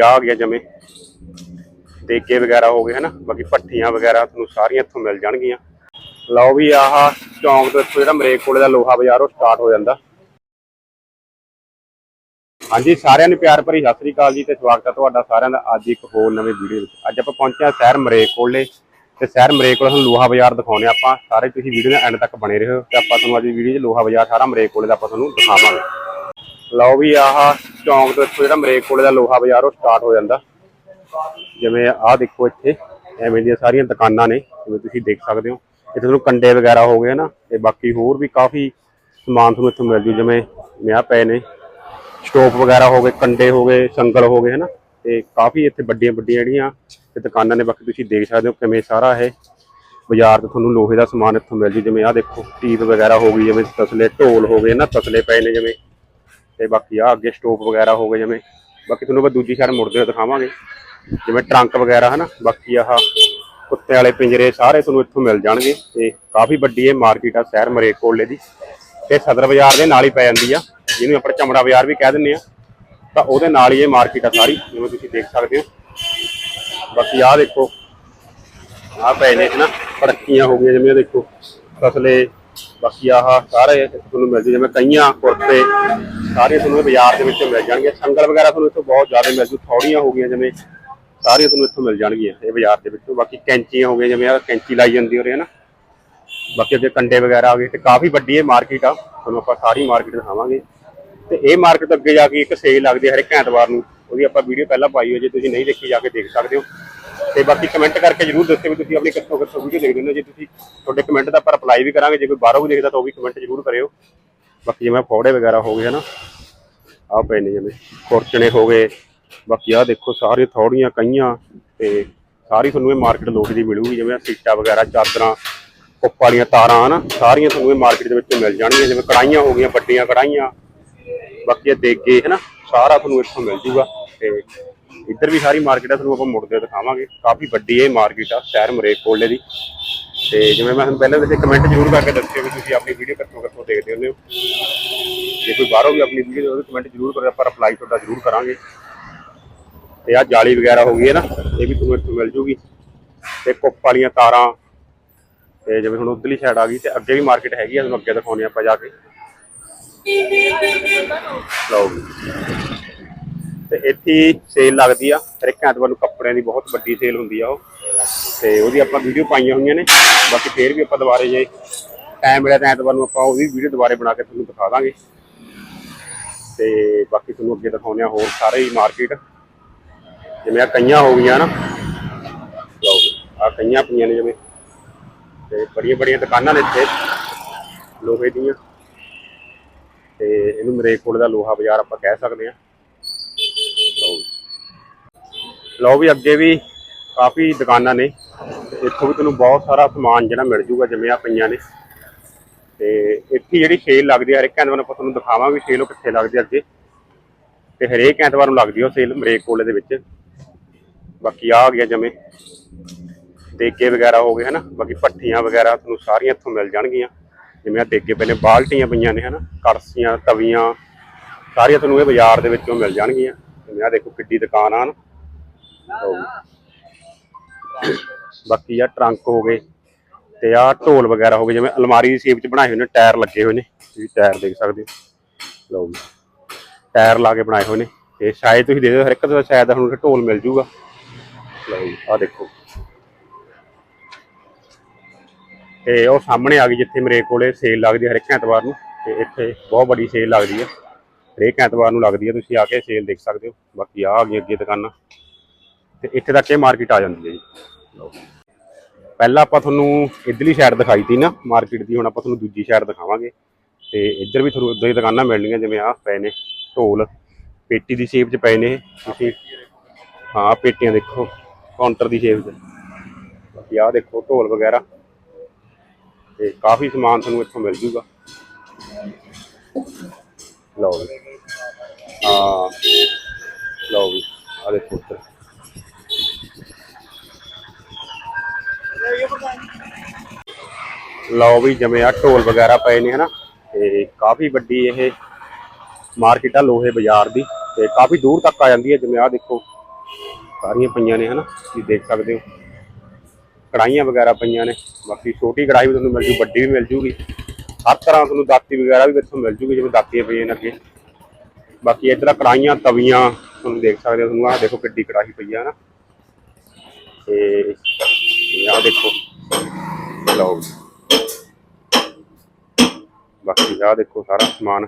ਆ ਆ ਗਿਆ ਜਿਵੇਂ ਦੇਗੇ ਵਗੈਰਾ ਹੋ ਗਏ, ਹਨਾ? ਬਾਕੀ ਪੱਠੀਆਂ ਵਗੈਰਾ ਤੁਹਾਨੂੰ ਸਾਰੀਆਂ ਇੱਥੋਂ ਮਿਲ ਜਾਣਗੀਆਂ। ਲਓ ਵੀ ਆਹ ਚੌਂਕ ਤੋਂ ਇੱਥੋਂ ਜਿਹੜਾ ਮਰੇਕ ਕੋਲੇ ਦਾ ਲੋਹਾ ਬਾਜ਼ਾਰ ਉਹ ਸਟਾਰਟ ਹੋ ਜਾਂਦਾ। ਹਾਂਜੀ, ਸਾਰਿਆਂ ਨੂੰ ਪਿਆਰ ਭਰੀ ਸਤਿ ਸ੍ਰੀ ਅਕਾਲ ਜੀ ਤੇ ਸਵਾਗਤ ਹੈ ਤੁਹਾਡਾ ਸਾਰਿਆਂ ਦਾ ਅੱਜ ਇੱਕ ਹੋਰ ਨਵੇਂ ਵੀਡੀਓ ਵਿੱਚ। ਅੱਜ ਆਪਾਂ ਪਹੁੰਚੇ ਹਾਂ ਸ਼ਹਿਰ ਮਰੇਕ ਕੋਲੇ ਤੇ ਸ਼ਹਿਰ ਮਰੇਕ ਕੋਲੇ ਤੁਹਾਨੂੰ ਲੋਹਾ ਬਾਜ਼ਾਰ ਦਿਖਾਉਣੇ ਆਪਾਂ। ਸਾਰੇ ਤੁਸੀਂ ਵੀਡੀਓ ਦੇ ਐਂਡ ਤੱਕ ਬਣੇ ਰਹੋ ਤੇ ਆਪਾਂ ਤੁਹਾਨੂੰ ਅੱਜ ਦੀ ਵੀਡੀਓ 'ਚ ਲੋਹਾ ਬਾਜ਼ਾਰ, ਸਾਰਾ ਮਰੇਕ ਕੋਲੇ ਦਾ ਆਪਾਂ ਤੁਹਾਨੂੰ ਦਿਖਾਵਾਂਗੇ। ਲਓ ਵੀ ਆਹ ਚੌਂਕ ਤੋਂ ਇੱਥੋਂ ਜਿਹੜਾ ਮਰੇਕ ਕੋਲੇ ਦਾ ਲੋਹਾ ਬਾਜ਼ਾਰ ਉਹ ਸਟਾਰਟ ਹੋ ਜਾਂਦਾ। ਜਿਵੇਂ ਆਹ ਦੇਖੋ ਇੱਥੇ, ਐਵੇਂ ਦੀਆਂ ਸਾਰੀਆਂ ਦੁਕਾਨਾਂ ਨੇ, ਜਿਵੇਂ ਤੁਸੀਂ ਦੇਖ ਸਕਦੇ ਹੋ। ਇੱਥੇ ਤੁਹਾਨੂੰ ਕੰਡੇ ਵਗੈਰਾ ਹੋ ਗਏ ਨਾ, ਤੇ ਬਾਕੀ ਹੋਰ ਵੀ ਕਾਫੀ ਸਮਾਨ ਤੁਹਾਨੂੰ ਇੱਥੋਂ ਮਿਲ ਜੂ, ਜਿਵੇਂ ਵਿਆਹ ਪਏ ਨੇ। ਸਟੋਪ ਵਗੈਰਾ ਹੋ ਗਏ, ਕੰਡੇ ਹੋ ਗਏ, ਸੰਗਲ ਹੋ ਗਏ, ਹਨਾ? ਤੇ ਕਾਫੀ ਇੱਥੇ ਵੱਡੀਆਂ ਵੱਡੀਆਂ ਜਿਹੜੀਆਂ ਤੇ ਦੁਕਾਨਾਂ ਨੇ, ਬਾਕੀ ਤੁਸੀਂ ਦੇਖ ਸਕਦੇ ਹੋ ਕਿਵੇਂ ਸਾਰਾ ਇਹ ਬਾਜ਼ਾਰ ਤੋਂ ਤੁਹਾਨੂੰ ਲੋਹੇ ਦਾ ਸਮਾਨ ਇੱਥੋਂ ਮਿਲ ਜੂ। ਜਿਵੇਂ ਆਹ ਦੇਖੋ ਟੀਪ ਵਗੈਰਾ ਹੋ ਗਈ, ਜਿਵੇਂ ਤਸਲੇ ਢੋਲ ਹੋ ਗਏ ਨਾ ਤਸਲੇ ਪਏ ਨੇ ਜਿਵੇਂ। ਤੇ ਬਾਕੀ ਆ ਅੱਗੇ ਸਟੋਪ ਵਗੈਰਾ ਹੋ ਗਏ ਜਿਵੇਂ, ਬਾਕੀ ਤੁਹਾਨੂੰ ਆਪਾਂ ਦੂਜੀ ਸਾਈਡ ਮੁੜਦੇ ਹੋਏ ਦਿਖਾਵਾਂਗੇ। ਜਿਵੇਂ ਟਰੰਕ ਵਗੈਰਾ ਹਨਾ, ਬਾਕੀ ਆਹ ਕੁੱਤੇ ਵਾਲੇ ਪਿੰਜਰੇ ਸਾਰੇ ਤੁਹਾਨੂੰ ਇੱਥੋਂ ਮਿਲ ਜਾਣਗੇ ਤੇ ਕਾਫੀ ਵੱਡੀ ਇਹ ਮਾਰਕੀਟ ਆ ਸ਼ਹਿਰ ਮਰੇਕੋਲੇ ਦੀ। ਤੇ ਸਦਰ ਬਾਜ਼ਾਰ ਦੇ ਨਾਲ ਹੀ ਪੈ ਜਾਂਦੀ ਆ, ਜਿਹਨੂੰ ਆਪਾਂ ਚਮੜਾ ਬਾਜ਼ਾਰ ਵੀ ਕਹਿ ਦਿੰਦੇ ਆ। ਤਾਂ ਉਹਦੇ ਨਾਲ ਹੀ ਇਹ ਮਾਰਕੀਟ ਆ ਸਾਰੀ, ਜਿਵੇਂ ਤੁਸੀਂ ਦੇਖ ਸਕਦੇ ਹੋ। ਬਾਕੀ ਆਹ ਦੇਖੋ, ਆਹ ਪਏ ਨੇ ਨਾ ਪੜਕੀਆਂ ਹੋ ਗਈਆਂ ਜਿਵੇਂ ਦੇਖੋ, ਫਸਲੇ ਬਾਕੀ ਆਹ ਸਾਰੇ ਤੁਹਾਨੂੰ ਮਿਲ ਜੂ, ਜਿਵੇਂ ਕਈਆਂ ਕੁਰਤੇ ਸਾਰੇ ਤੁਹਾਨੂੰ ਬਾਜ਼ਾਰ ਦੇ ਵਿੱਚ ਮਿਲ ਜਾਣਗੇ ਸੰਗਲ ਵਗੈਰਾ ਤੁਹਾਨੂੰ ਇੱਥੋਂ ਬਹੁਤ ਜ਼ਿਆਦਾ ਮਿਲ ਜੂ ਥੌੜੀਆਂ ਹੋ ਗਈਆਂ ਜਿਵੇਂ ਸਾਰੀਆਂ ਤੁਹਾਨੂੰ ਇੱਥੋਂ ਮਿਲ ਜਾਣਗੀਆਂ ਇਹ ਬਾਜ਼ਾਰ ਦੇ ਵਿੱਚੋਂ। ਬਾਕੀ ਕੈਂਚੀਆਂ ਹੋ ਗਈਆਂ, ਜਿਵੇਂ ਆ ਕੈਂਚੀ ਲਾਈ ਜਾਂਦੀ ਹੋ ਰਹੀ ਹੈ ਨਾ ਬਾਕੀ ਅੱਗੇ ਕੰਡੇ ਵਗੈਰਾ ਆ ਗਏ, ਤੇ ਕਾਫੀ ਵੱਡੀ ਇਹ ਮਾਰਕੀਟ ਆ, ਤੁਹਾਨੂੰ ਆਪਾਂ ਸਾਰੀ ਮਾਰਕੀਟ ਦਿਖਾਵਾਂਗੇ। ਤੇ ਇਹ ਮਾਰਕੀਟ ਅੱਗੇ ਜਾ ਕੇ ਇੱਕ ਸੇਲ ਲੱਗਦੀ ਹੈ ਹਰ ਇੱਕ ਐਤਵਾਰ ਨੂੰ, ਉਹਦੀ ਆਪਾਂ ਵੀਡੀਓ ਪਹਿਲਾਂ ਪਾਈ ਹੋਈ ਜੇ ਤੁਸੀਂ ਨਹੀਂ ਦੇਖੀ, ਜਾ ਕੇ ਦੇਖ ਸਕਦੇ ਹੋ। ਤੇ ਬਾਕੀ ਕਮੈਂਟ ਕਰਕੇ ਜਰੂਰ ਦੱਸਿਓ ਵੀ ਤੁਸੀਂ ਆਪਣੀ ਕਿੱਥੋਂ ਕਿੱਥੋਂ ਵੀਡੀਓ ਦੇਖਦੇ ਹੋ। ਜੇ ਤੁਸੀਂ ਤੁਹਾਡੇ ਕਮੈਂਟ ਦਾ ਆਪਾਂ ਰਿਪਲਾਈ ਵੀ ਕਰਾਂਗੇ, ਜੇ ਕੋਈ ਬਾਹਰੋਂ ਵੀ ਦੇਖਦਾ ਤਾਂ ਉਹ ਵੀ ਕਮੈਂਟ ਜਰੂਰ ਕਰਿਓ। ਬਾਕੀ ਜਿਵੇਂ ਫੋੜੇ ਵਗੈਰਾ ਹੋ ਗਏ ਹਨਾ, ਆਹ ਪਏ ਨੇ ਜਿਵੇਂ ਕੁਰਚਣੇ ਹੋ ਗਏ, ਬਾਕੀ ਆਹ ਦੇਖੋ ਸਾਰੇ ਥੋੜੀਆਂ ਕਈਆਂ ਤੇ ਸਾਰੀ ਤੁਹਾਨੂੰ ਇਹ ਮਾਰਕੀਟ ਲੋਹੇ ਦੀ ਮਿਲੂਗੀ, ਜਿਵੇਂ ਸੀਟਾਂ ਵਗੈਰਾ, ਚਾਦਰਾਂ ਕੁੱਪ ਵਾਲੀਆਂ ਤਾਰਾਂ ਹਨਾ, ਸਾਰੀਆਂ ਤੁਹਾਨੂੰ ਇਹ ਮਾਰਕੀਟ ਦੇ ਵਿੱਚ ਮਿਲ ਜਾਣਗੀਆਂ, ਜਿਵੇਂ ਕੜਾਈਆਂ ਹੋ ਗਈਆਂ, ਵੱਡੀਆਂ ਕੜਾਈਆਂ ਬਾਕੀ ਇਹ ਦੇਗੇ ਹਨਾ, ਸਾਰਾ ਤੁਹਾਨੂੰ ਇੱਥੋਂ ਮਿਲ ਜੂਗਾ ਤੇ ਇੱਧਰ ਵੀ ਸਾਰੀ ਮਾਰਕੀਟ ਆ, ਤੁਹਾਨੂੰ ਆਪਾਂ ਮੁੜਦੇ ਦਿਖਾਵਾਂਗੇ। ਕਾਫੀ ਵੱਡੀ ਇਹ ਮਾਰਕੀਟ ਆ, ਸ਼ਹਿਰ ਮਰੇਕ ਕੋਲੇ ਦੀ। ਤੇ ਜਿਵੇਂ ਮੈਂ ਤੁਹਾਨੂੰ ਪਹਿਲਾਂ ਦੱਸਿਆ ਕਮੈਂਟ ਜ਼ਰੂਰ ਕਰਕੇ ਦੱਸਿਓ ਵੀ ਤੁਸੀਂ ਆਪਣੀ ਵੀਡੀਓ ਕਿੱਥੋਂ ਕਿੱਥੋਂ ਦੇਖਦੇ ਹੁੰਦੇ ਹੋ। ਜੇ ਕੋਈ ਬਾਹਰੋਂ ਵੀ ਆਪਣੀ ਵੀਡੀਓ ਉਹਦੇ ਕਮੈਂਟ ਜ਼ਰੂਰ ਕਰਿਓ, ਆਪਾਂ ਰਿਪਲਾਈ ਤੁਹਾਡਾ ਜ਼ਰੂਰ ਕਰਾਂਗੇ। ਤੇ ਆ ਜਾਲੀ ਵਗੈਰਾ ਹੋ ਗਈ ਹੈ ਨਾ, ਇਹ ਵੀ ਤੁਹਾਨੂੰ ਇੱਥੋਂ ਮਿਲ ਜੂਗੀ। ਤੇ ਕੁੱਪ ਵਾਲੀਆਂ ਤਾਰਾਂ, ਤੇ ਜਿਵੇਂ ਹੁਣ ਉਧਰਲੀ ਸਾਈਡ ਆ ਗਈ, ਤੇ ਅੱਗੇ ਵੀ ਮਾਰਕੀਟ ਹੈਗੀ ਆ, ਤੁਹਾਨੂੰ ਅੱਗੇ ਦਿਖਾਉਣੀ ਆਪਾਂ ਜਾ ਕੇ। ਲਓ। ਤੇ ਇੱਥੇ ਸੇਲ ਲੱਗਦੀ ਆ। ਹਰ ਐਤਵਾਰ ਨੂੰ ਕੱਪੜਿਆਂ ਦੀ ਬਹੁਤ ਵੱਡੀ ਸੇਲ ਹੁੰਦੀ ਆ ਉਹ। ਤੇ ਉਹਦੀ ਆਪਾਂ ਵੀਡੀਓ ਪਾਈਆਂ ਹੋਈਆਂ ਨੇ। ਬਾਕੀ ਫੇਰ ਵੀ ਆਪਾਂ ਦੁਬਾਰੇ ਜੇ ਟਾਈਮ ਮਿਲਿਆ ਤਾਂ ਐਤਵਾਰ ਨੂੰ ਆਪਾਂ ਉਹਦੀ ਵੀਡੀਓ ਦੁਬਾਰੇ ਬਣਾ ਕੇ ਤੁਹਾਨੂੰ ਦਿਖਾ ਦਾਂਗੇ। ਤੇ ਬਾਕੀ ਤੁਹਾਨੂੰ ਅੱਗੇ ਦਿਖਾਉਂਦੇ ਆ ਹੋਰ ਸਾਰੇ ਹੀ ਮਾਰਕੀਟ ਜਿਵੇਂ ਆ ਕਈਆਂ ਹੋ ਗਈਆਂ ਨਾ। ਲਓ ਆ ਕਈਆਂ ਪਈਆਂ ਨੇ ਜਿਵੇਂ। ਤੇ ਬੜੀਆਂ ਬੜੀਆਂ ਦੁਕਾਨਾਂ ਨੇ ਇੱਥੇ। ਲੋਹੇ ਦੀਆਂ। ਤੇ ਇਹਨੂੰ ਮਰੇਕੋਟ ਦਾ ਲੋਹਾ ਬਾਜ਼ਾਰ ਆਪਾਂ ਕਹਿ ਸਕਦੇ ਹਾਂ ਲਓ ਲਓ ਵੀ ਅੱਗੇ ਵੀ ਕਾਫੀ ਦੁਕਾਨਾਂ ਨੇ। ਇੱਥੋਂ ਵੀ ਤੁਹਾਨੂੰ ਬਹੁਤ ਸਾਰਾ ਸਮਾਨ ਜਿਹੜਾ ਮਿਲ ਜੂਗਾ, ਜਿਵੇਂ ਆ ਪਈਆਂ ਨੇ। ਤੇ ਇੱਥੇ ਜਿਹੜੀ ਸੇਲ ਲੱਗਦੀ ਹੈ ਹਰੇਕ ਐਤਵਾਰ ਨੂੰ ਆਪਾਂ ਤੁਹਾਨੂੰ ਦਿਖਾਵਾਂ ਵੀ ਸੇਲ ਉਹ ਕਿੱਥੇ ਲੱਗਦੀ ਹੈ ਅੱਗੇ। ਤੇ ਹਰੇਕ ਐਤਵਾਰ ਨੂੰ ਲੱਗਦੀ ਉਹ ਸੇਲ ਮਰੇਕ ਕੋਲੇ ਦੇ ਵਿੱਚ। ਬਾਕੀ ਆ ਗਿਆ ਜਿਵੇਂ ਦੇਗੇ ਵਗੈਰਾ ਹੋ ਗਏ, ਹਨਾ? ਬਾਕੀ ਪੱਠੀਆਂ ਵਗੈਰਾ ਤੁਹਾਨੂੰ ਸਾਰੀਆਂ ਇੱਥੋਂ ਮਿਲ ਜਾਣਗੀਆਂ। ਜਿਵੇਂ ਆ ਦੇਗੇ ਪਏ ਬਾਲਟੀਆਂ ਪਈਆਂ ਨੇ, ਹਨਾ? ਕੜਸੀਆਂ, ਤਵੀਆਂ, ਸਾਰੀਆਂ ਤੁਹਾਨੂੰ ਇਹ ਬਾਜ਼ਾਰ ਦੇ ਵਿੱਚੋਂ ਮਿਲ ਜਾਣਗੀਆਂ। ਜਿਵੇਂ ਆ ਦੇਖੋ ਕਿੱਡੀ ਦੁਕਾਨ ਆ ਨਾ ਲਓ ਜੀ। ਬਾਕੀ ਆ ਟਰੰਕ ਹੋ ਗਏ ਤੇ ਆ ਢੋਲ ਵਗੈਰਾ ਹੋ ਗਏ, ਜਿਵੇਂ ਅਲਮਾਰੀ ਦੀ ਸ਼ੇਪ ਚ ਬਣਾਏ ਹੋਏ ਨੇ, ਟਾਇਰ ਲੱਗੇ ਹੋਏ ਨੇ। ਤੁਸੀਂ ਟਾਇਰ ਦੇਖ ਸਕਦੇ ਹੋ। ਲਓ ਟਾਇਰ ਲਾ ਕੇ ਬਣਾਏ ਹੋਏ ਨੇ। ਤੇ ਸ਼ਾਇਦ ਤੁਸੀਂ ਦੇ ਦਿਓ ਹਰ ਇੱਕ ਦਾ ਸ਼ਾਇਦ ਹੁਣ ਢੋਲ ਮਿਲ ਜੂਗਾ। ਲਓ ਆ ਦੇਖੋ। ਤੇ ਉਹ ਸਾਹਮਣੇ ਆ ਗਈ ਜਿੱਥੇ ਮੇਰੇ ਕੋਲੇ ਸੇਲ ਲੱਗਦੀ ਹੈ ਹਰ ਇੱਕ ਐਤਵਾਰ ਨੂੰ। ਤੇ ਇੱਥੇ ਬਹੁਤ ਵੱਡੀ ਸੇਲ ਲੱਗਦੀ ਹੈ ਹਰੇਕ ਐਤਵਾਰ ਨੂੰ ਲੱਗਦੀ ਹੈ ਤੁਸੀਂ ਆ ਕੇ ਸੇਲ ਦੇਖ ਸਕਦੇ ਹੋ। ਬਾਕੀ ਆ ਆ ਗਈਆਂ ਅੱਗੇ ਦੁਕਾਨਾਂ। ਤੇ ਇੱਥੇ ਤੱਕ ਇਹ ਮਾਰਕੀਟ ਆ ਜਾਂਦੀ ਹੈ ਜੀ। ਪਹਿਲਾਂ ਆਪਾਂ ਤੁਹਾਨੂੰ ਇਧਰਲੀ ਸਾਈਡ ਦਿਖਾਈ ਤੀ ਨਾ, ਮਾਰਕੀਟ ਦੀ, ਹੁਣ ਆਪਾਂ ਤੁਹਾਨੂੰ ਦੂਜੀ ਸਾਈਡ ਦਿਖਾਵਾਂਗੇ। ਤੇ ਇੱਧਰ ਵੀ ਤੁਹਾਨੂੰ ਉਦਾਂ ਹੀ ਦੁਕਾਨਾਂ ਮਿਲਣਗੀਆਂ, ਜਿਵੇਂ ਆਹ ਪਏ ਨੇ, ਢੋਲ, ਪੇਟੀ ਦੀ ਸ਼ੇਪ 'ਚ ਪਏ ਨੇ ਇਹ। ਤੁਸੀਂ ਹਾਂ ਪੇਟੀਆਂ ਦੇਖੋ ਕਾਊਂਟਰ ਦੀ ਸ਼ੇਪ 'ਚ। ਬਾਕੀ ਆਹ ਦੇਖੋ, ਢੋਲ ਵਗੈਰਾ। ਤੇ ਕਾਫੀ ਸਮਾਨ ਤੁਹਾਨੂੰ ਇੱਥੋਂ ਮਿਲ ਜੂਗਾ। ਲਓ ਜੀ। ਆ ਲਓ ਵੀ ਜਿਵੇਂ ਆ ਢੋਲ ਵਗੈਰਾ ਪਏ ਨੇ ਹਨਾ, ਤੇ ਕਾਫੀ ਵੱਡੀ ਇਹ ਮਾਰਕੀਟ ਆ ਲੋਹੇ ਬਾਜ਼ਾਰ ਦੀ, ਤੇ ਕਾਫੀ ਦੂਰ ਤੱਕ ਆ ਜਾਂਦੀ ਹੈ, ਜਿਵੇਂ ਆ ਦੇਖੋ, ਸਾਰੀਆਂ ਪਈਆਂ ਨੇ ਹਨਾ, ਤੁਸੀਂ ਦੇਖ ਸਕਦੇ ਹੋ। ਕੜਾਈਆਂ ਵਗੈਰਾ ਪਈਆਂ ਨੇ, ਬਾਕੀ ਛੋਟੀ ਕੜਾਈ ਵੀ ਤੁਹਾਨੂੰ ਮਿਲ ਜੂ, ਵੱਡੀ ਵੀ ਮਿਲ ਜੂਗੀ। ਹਰ ਤਰ੍ਹਾਂ ਤੁਹਾਨੂੰ ਦਾਤੀ ਵਗੈਰਾ ਵੀ ਇੱਥੋਂ ਮਿਲ ਜੂਗੀ, ਜਿਵੇਂ ਦਾਤੀਆਂ ਪਈਆਂ ਨੇ ਅੱਗੇ। ਬਾਕੀ ਇੱਧਰ ਕੜਾਈਆਂ ਤਵੀਆਂ, ਤੁਹਾਨੂੰ ਦੇਖ ਸਕਦੇ ਹੋ, ਤੁਹਾਨੂੰ ਆਹ ਦੇਖੋ ਕਿੱਡੀ ਕੜਾਹੀ ਪਈ ਆ ਨਾ ਤੇ ਆਹ ਦੇਖੋ, ਲਓ ਜੀ। ਬਾਕੀ ਆਹ ਦੇਖੋ ਸਾਰਾ ਸਮਾਨ।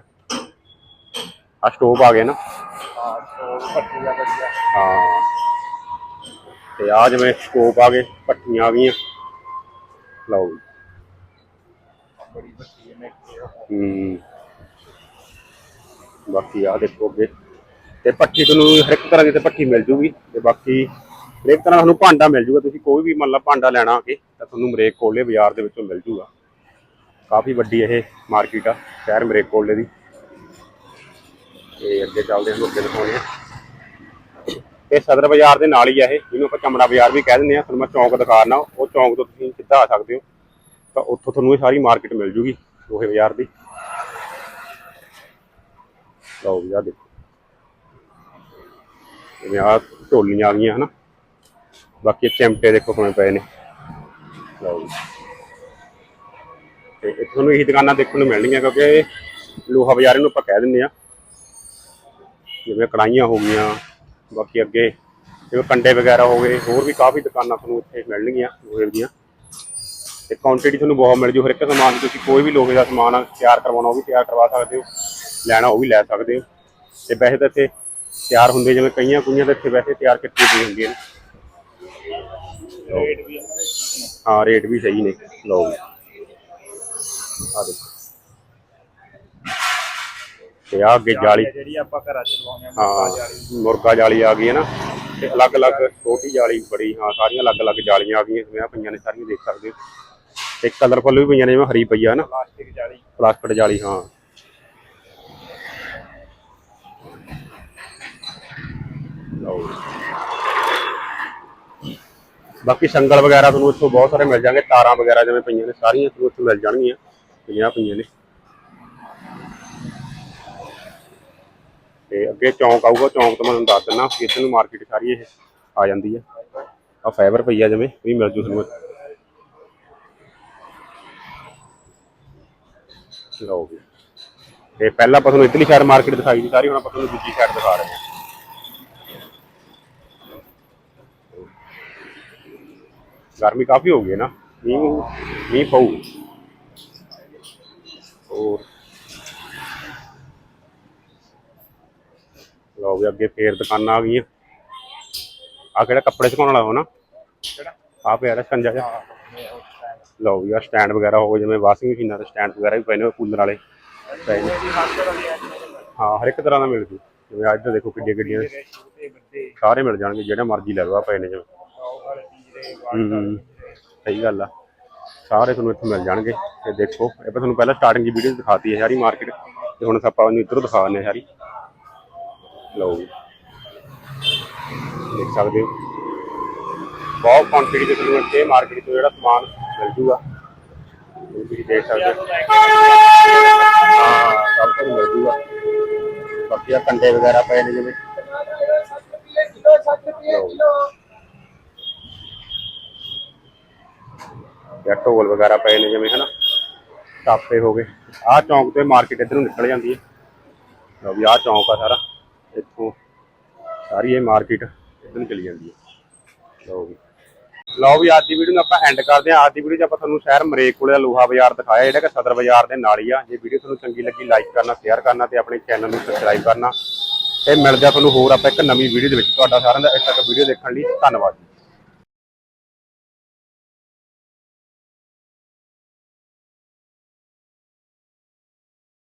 ਆ ਸਟੋਵ ਆ ਗਿਆ ਨਾ। ਹਾਂ। ਤੇ ਆ ਜਿਵੇਂ ਸਕੋਪ ਆ ਗਏ, ਪੱਟੀਆਂ ਆ। ਗਈਆਂ ਲਓ ਭੱਠੀ ਹੂੰ। ਬਾਕੀ ਆ ਦੇਖੋ ਅੱਗੇ। ਤੇ ਪੱਠੀ ਤੁਹਾਨੂੰ ਹਰ ਇੱਕ ਤਰ੍ਹਾਂ ਦੀ ਤੇ ਪੱਠੀ ਮਿਲ ਜੂਗੀ। ਤੇ ਬਾਕੀ ਹਰੇਕ ਤਰ੍ਹਾਂ ਤੁਹਾਨੂੰ ਭਾਂਡਾ ਮਿਲ ਜੂਗਾ। ਤੁਸੀਂ ਕੋਈ ਵੀ ਮੰਨ ਲਾ ਭਾਂਡਾ ਲੈਣਾ ਕਿ ਤਾਂ ਤੁਹਾਨੂੰ ਮਰੇਕ ਕੋਲੇ ਬਾਜ਼ਾਰ ਦੇ ਵਿੱਚੋਂ ਮਿਲ ਜੂਗਾ। ਕਾਫੀ ਵੱਡੀ ਇਹ ਮਾਰਕੀਟ ਆ, ਸ਼ਹਿਰ ਮਰੇਕ ਕੋਲੇ ਦੀ ਤੇ ਅੱਗੇ ਚੱਲਦੇ ਹਾਂ, ਅੱਗੇ ਦਿਖਾਉਣੇ ਆ ਇਹ ਸਦਰ ਬਾਜ਼ਾਰ ਦੇ ਨਾਲ ਹੀ ਆ ਇਹ ਜਿਹਨੂੰ ਆਪਾਂ ਚਮੜਾ ਬਾਜ਼ਾਰ ਵੀ ਕਹਿ ਦਿੰਦੇ ਆ ਤੁਹਾਨੂੰ ਮੈਂ ਚੌਂਕ ਦਿਖਾਣਾ ਉਹ ਚੌਂਕ ਤੋਂ ਤੁਸੀਂ ਸਿੱਧਾ ਆ ਸਕਦੇ ਹੋ। ਤਾਂ ਉੱਥੋਂ ਤੁਹਾਨੂੰ ਇਹ ਸਾਰੀ ਮਾਰਕੀਟ ਮਿਲ ਜੂਗੀ, ਲੋਹੇ ਬਾਜ਼ਾਰ ਦੀ। ਲਓ ਵੀ ਆਹ ਦੇਖੋ। ਜਿਵੇਂ ਆ ਢੋਲੀਆਂ ਆ ਗਈਆਂ, ਹਨਾ। ਬਾਕੀ ਇਹ ਚਿਮਟੇ ਦੇਖੋ ਕਿਵੇਂ ਪਏ ਨੇ। ਲਓ ਜੀ। ਤੇ ਇੱਥੇ ਤੁਹਾਨੂੰ ਇਹੀ ਦੁਕਾਨਾਂ ਦੇਖਣ ਨੂੰ ਮਿਲਣਗੀਆਂ ਕਿਉਂਕਿ ਲੋਹਾ ਬਾਜ਼ਾਰ ਨੂੰ ਆਪਾਂ ਕਹਿ ਦਿੰਦੇ ਆ ਜਿਵੇਂ ਕੜਾਈਆਂ ਹੋ ਗਈਆਂ, ਬਾਕੀ ਅੱਗੇ ਜਿਵੇਂ ਕੰਡੇ ਵਗੈਰਾ ਹੋ ਗਏ, ਹੋਰ ਵੀ ਕਾਫੀ ਦੁਕਾਨਾਂ ਤੁਹਾਨੂੰ ਇੱਥੇ ਮਿਲਣਗੀਆਂ, ਲੋਹੇ ਦੀਆਂ। ਤੇ ਕੁਆਂਟੀਟੀ ਤੁਹਾਨੂੰ ਬਹੁਤ ਮਿਲ ਜੂ, ਹਰ ਇੱਕ ਸਮਾਨ ਤੁਸੀਂ ਕੋਈ ਵੀ ਲੋਹੇ ਦਾ ਸਮਾਨ ਤਿਆਰ ਕਰਵਾਉਣਾ, ਉਹ ਵੀ ਤਿਆਰ ਕਰਵਾ ਸਕਦੇ ਹੋ, ਲੈਣਾ, ਉਹ ਵੀ ਲੈ ਸਕਦੇ ਹੋ। ਤੇ ਵੈਸੇ ਤਾਂ ਇੱਥੇ ਤਿਆਰ ਹੁੰਦੇ, ਜਿਵੇਂ ਕਈਆਂ ਕੁਈਆਂ ਤਾਂ ਇੱਥੇ ਵੈਸੇ ਤਿਆਰ ਕੀਤੀ ਹੋਈਆਂ ਹੁੰਦੀਆਂ ਨੇ। ਹਾਂ ਰੇਟ ਵੀ ਸਹੀ ਨੇ। ਲਓ। ਆ ਦੇਖੋ ਤੇ ਆ ਅੱਗੇ ਜਾਲੀ ਜਿਹੜੀ ਆਪਾਂ ਘਰਾਂ ਚ ਲਵਾਉਂਦੇ ਆ ਮੁਰਗਾ ਜਾਲੀ। ਹਾਂ ਮੁਰਗਾ ਜਾਲੀ ਆ ਗਈ ਹੈ ਨਾ। ਤੇ ਅਲੱਗ-ਅਲੱਗ ਛੋਟੀ ਜਾਲੀ ਬੜੀ ਹਾਂ ਸਾਰੀਆਂ ਅਲੱਗ-ਅਲੱਗ ਜਾਲੀਆਂ ਆ ਗਈਆਂ ਜਿਵੇਂ ਆਹ ਪਈਆਂ ਨੇ ਸਾਰੀਆਂ ਦੇਖ ਸਕਦੇ ਹੋ। ਤੇ ਕਲਰਫੁੱਲ ਵੀ ਪਈਆਂ ਨੇ ਜਿਵੇਂ ਹਰੀ ਪਈ ਆ ਨਾ। ਪਲਾਸਟਿਕ ਜਾਲੀ। ਪਲਾਸਟਿਕ ਜਾਲੀ ਹਾਂ। ਲਓ। ਬਾਕੀ ਸੰਗਲ ਵਗੈਰਾ ਤੁਹਾਨੂੰ ਇੱਥੋਂ ਬਹੁਤ ਸਾਰੇ ਮਿਲ ਜਾਣਗੇ ਤਾਰਾਂ ਵਗੈਰਾ ਜਿਵੇਂ ਪਈਆਂ ਨੇ ਸਾਰੀਆਂ ਤੁਹਾਨੂੰ ਇੱਥੋਂ ਮਿਲ ਜਾਣਗੀਆਂ। ਪਈਆਂ ਪਈਆਂ ਨੇ। ਤੇ ਅੱਗੇ ਚੌਂਕ ਆਊਗਾ, ਚੌਂਕ ਤੋਂ ਮੈਂ ਤੁਹਾਨੂੰ ਦੱਸ ਦਿੰਦਾ ਕਿ ਇੱਥੇ ਨੂੰ ਮਾਰਕੀਟ ਸਾਰੀ ਇਹ ਆ ਜਾਂਦੀ ਹੈ ਆ। ਫਾਈਬਰ ਪਈ ਆ ਜਿਵੇਂ ਵੀ ਮਿਲ ਜੂ ਤੁਹਾਨੂੰ। ਲਓ ਜੀ। ਤੇ ਪਹਿਲਾਂ ਆਪਾਂ ਤੁਹਾਨੂੰ ਇਤਲੀ ਸਾਈਡ ਮਾਰਕੀਟ ਦਿਖਾਈ ਸੀ ਸਾਰੀ, ਹੁਣ ਆਪਾਂ ਤੁਹਾਨੂੰ ਦੂਜੀ ਸਾਈਡ ਦਿਖਾ ਰਹੇ ਹਾਂ। ਗਰਮੀ ਕਾਫੀ ਹੋ ਗਈ ਹੈ ਨਾ, ਮੀਂਹ ਮੀਂਹ ਪਊ। ਹੋਰ। ਲਓ ਵੀ ਅੱਗੇ ਫੇਰ ਦੁਕਾਨਾਂ ਆ ਗਈਆਂ। ਆ ਕਿਹੜਾ ਕੱਪੜੇ ਸੁਕਾਉਣ ਵਾਲਾ ਹੋ ਨਾ? ਕਿਹੜਾ? ਆ ਪਿਆ ਉਹ stand। ਲਓ ਵੀ ਆ ਸਟੈਂਡ ਵਗੈਰਾ ਹੋ ਜਿਵੇਂ ਵਾਸ਼ਿੰਗ ਮਸ਼ੀਨਾਂ ਦੇ ਸਟੈਂਡ ਵਗੈਰਾ ਵੀ ਪਏ ਨੇ ਕੂਲਰ ਵਾਲੇ। ਪਏ ਨੇ ਹਾਂ ਹਰ ਇੱਕ ਤਰ੍ਹਾਂ ਦਾ ਮਿਲ ਜੂ। ਜਿਵੇਂ ਅੱਜ ਦੇਖੋ ਕਿੱਡੀਆਂ ਕਿੱਡੀਆਂ ਸਾਰੇ ਮਿਲ ਜਾਣਗੇ ਜਿਹੜੇ ਮਰਜ਼ੀ ਲੈ ਲਓ ਆ ਪਏ ਨੇ ਜਿਵੇਂ। ਹੂੰ ਸਹੀ ਗੱਲ ਆ। ਸਾਰੇ ਤੁਹਾਨੂੰ ਇੱਥੇ ਮਿਲ ਜਾਣਗੇ। ਤੇ ਦੇਖੋ, ਇਹ ਆਪਾਂ ਤੁਹਾਨੂੰ ਪਹਿਲਾਂ ਸਟਾਰਟਿੰਗ ਦੀ ਵੀਡੀਓ ਦਿਖਾਤੀ ਹੈ ਸਾਰੀ ਮਾਰਕੀਟ ਤੇ ਹੁਣ ਆਪਾਂ ਉਹਨੂੰ ਇੱਧਰੋਂ ਦਿਖਾ ਦਿੰਦੇ ਸਾਰੀ ਲਓ ਦੇਖ ਸਕਦੇ ਹੋ। ਬਹੁਤ ਕੁਆਂਟੀਟੀ ਦੇ ਤੁਹਾਨੂੰ ਇੱਥੇ ਮਾਰਕੀਟ ਤੋਂ ਜਿਹੜਾ ਸਮਾਨ ਮਿਲ ਜੂਗਾ। ਤੁਸੀਂ ਦੇਖ ਸਕਦੇ ਹੋ। ਸਭ ਕੁਝ ਮਿਲ ਜੂਗਾ। ਬਾਕੀ ਆ ਕੰਡੇ ਵਗੈਰਾ ਪਏ ਨੇ ਜਿਵੇਂ। ਲਓ ਜੀ। ਜਾਂ ਢੋਲ ਵਗੈਰਾ ਪਏ ਨੇ ਜਿਵੇਂ, ਹਨਾ? ਟਾਪੇ ਹੋ ਗਏ। ਆਹ ਚੌਂਕ ਤੋਂ ਮਾਰਕੀਟ ਇੱਧਰ ਨੂੰ ਨਿਕਲ ਜਾਂਦੀ ਹੈ। ਲਓ ਵੀ ਆਹ ਚੌਂਕ ਆ ਸਾਰਾ। ਇੱਥੋਂ ਸਾਰੀ ਇਹ ਮਾਰਕੀਟ ਇੱਧਰ ਨੂੰ ਚਲੀ ਜਾਂਦੀ ਹੈ। ਲਓ ਵੀ। ਲਓ ਵੀ ਅੱਜ ਦੀ ਵੀਡੀਓ ਨੂੰ ਆਪਾਂ ਐਂਡ ਕਰਦੇ ਹਾਂ। ਅੱਜ ਦੀ ਵੀਡੀਓ 'ਚ ਆਪਾਂ ਤੁਹਾਨੂੰ ਸ਼ਹਿਰ ਮਰੇਕ ਕੋਲੇ ਦਾ ਲੋਹਾ ਬਾਜ਼ਾਰ ਦਿਖਾਇਆ, ਜਿਹੜਾ ਕਿ ਸਦਰ ਬਾਜ਼ਾਰ ਦੇ ਨਾਲ ਹੀ ਆ। ਜੇ ਵੀਡੀਓ ਤੁਹਾਨੂੰ ਚੰਗੀ ਲੱਗੀ ਲਾਈਕ ਕਰਨਾ ਸ਼ੇਅਰ ਕਰਨਾ ਤੇ ਆਪਣੇ ਚੈਨਲ ਨੂੰ ਸਬਸਕ੍ਰਾਈਬ ਕਰਨਾ। ਤੇ ਮਿਲਦੇ ਆ ਤੁਹਾਨੂੰ ਹੋਰ ਆਪਾਂ ਇੱਕ ਨਵੀਂ ਵੀਡੀਓ ਦੇ ਵਿੱਚ। ਤੁਹਾਡਾ ਸਾਰਿਆਂ ਦਾ ਇੱਥੇ ਤੱਕ ਵੀਡੀਓ ਦੇਖਣ ਲਈ ਧੰਨਵਾਦ